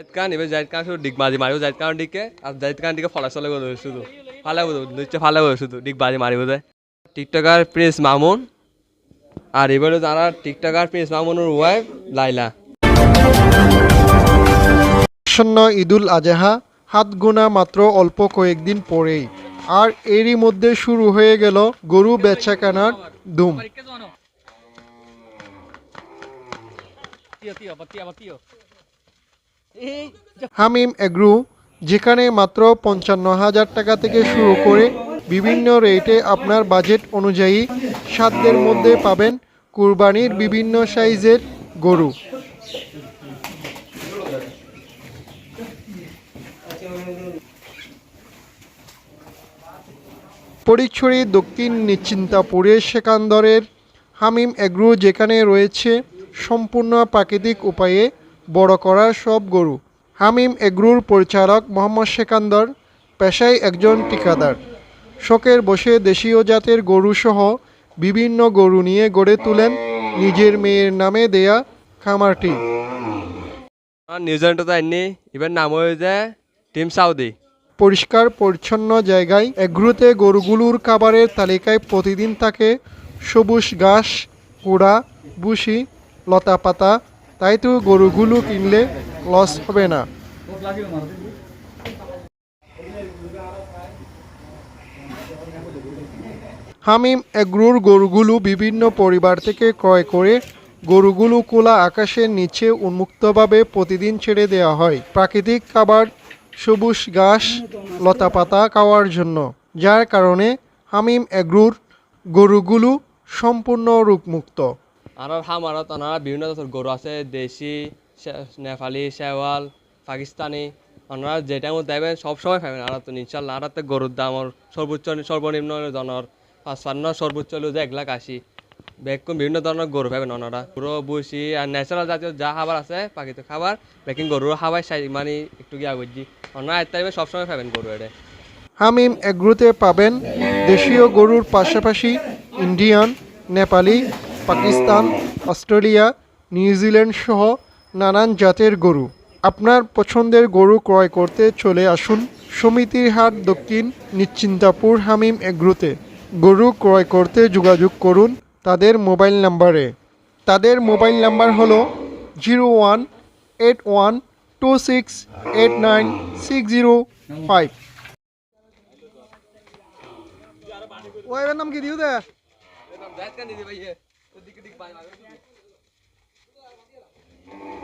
জাহিদ খান এবার জাহিদ খান শুধু ডিগবাজি মারিব জাহিদ খান দিকে আর জাহিদ খান দিকে ফলা চলে গেল শুধু ফালা বলো নিচ্ছে ফালা বলো শুধু ডিগবাজি মারিব যায়। টিকটকার প্রিন্স মামুন আর এবারে যারা টিকটকার প্রিন্স মামুনের ওয়াইফ লাইলা আসন্ন ঈদুল আজহা হাত গোনা মাত্র অল্প কয়েকদিন পরেই আর এরই মধ্যে শুরু হয়ে গেল গরু বেচাকেনার ধুম। হামিম এগ্রু, যেখানে মাত্র পঞ্চান্ন হাজার টাকা থেকে শুরু করে বিভিন্ন রেটে আপনার বাজেট অনুযায়ী সাধ্যের মধ্যে পাবেন কুরবানির বিভিন্ন সাইজের গরু। পরিচ্ছরি দক্ষিণ নিশ্চিন্তাপুরের সেকান্দরের হামিম এগ্রু, যেখানে রয়েছে সম্পূর্ণ প্রাকৃতিক উপায়ে বড় করার সব গরু। হামিম এগ্রুর পরিচালক মোহাম্মদ সেকান্দর পেশায় একজন ঠিকাদার। শখের বসে দেশীয় জাতের গরু সহ বিভিন্ন গরু নিয়ে গড়ে তুলেন নিজের মেয়ের নামে দেয়া খামারটি। নিউজিল্যান্ডে এবার নাম হয়ে যায় টিম সাউদি। পরিষ্কার পরিচ্ছন্ন জায়গায় এগ্রুতে গরুগুলোর খাবারের তালিকায় প্রতিদিন থাকে সবুজ ঘাস কুড়া বুসি লতা পাতা তাই তো গরুগুলো কিনলে লস হবে না। হামিম এগ্রুর গরুগুলো বিভিন্ন পরিবার থেকে ক্রয় করে গরুগুলো খোলা আকাশের নিচে উন্মুক্তভাবে প্রতিদিন ছেড়ে দেওয়া হয়। প্রাকৃতিক খাবার, সবুজ ঘাস, লতাপাতা খাওয়ার জন্য। যার কারণে হামিম এগ্রুর গরুগুলো সম্পূর্ণ রোগমুক্ত আর হামারত ওনারা বিভিন্ন জাতের গরু আছে, দেশি নেপালি শেওয়াল পাকিস্তানি ওনারা যেটা মধ্যে দেবেন সবসময় পাবেন আর তো ইনশাল্লাহ। আর তো গরুর দাম সর্বোচ্চ সর্বনিম্ন জনর পাঁচপান্ন সর্বোচ্চ হলো যে এক লাখ আশি। বেকুন বিভিন্ন ধরনের গরু পাবেন ওনারা পুরো বুসি আর ন্যাচারাল জাতীয় যা খাবার আছে প্রাকৃতিক খাবার বেকিং গরুর খাবার সাই মানে একটু গিয়া বুঝছি ওনারা এর টাইমে সবসময় পাবেন গরু এটা হামিম এগ্রুতে পাবেন দেশীয় গরুর পাশাপাশি Indian Nepali Pakistan Australia New Zealand সহ নানান জাতের গরু। আপনার পছন্দের গরু ক্রয় করতে চলে আসুন সমিতির হাট দক্ষিণ নিশ্চিন্তাপুর হামিম এগ্রুতে। গরু ক্রয় করতে যোগাযোগ করুন তাদের মোবাইল নাম্বারে। তাদের মোবাইল নাম্বার হলো zero one eight one two six eight nine six zero five. ও নাম কি? দিও দে। तो दिख दिख बाय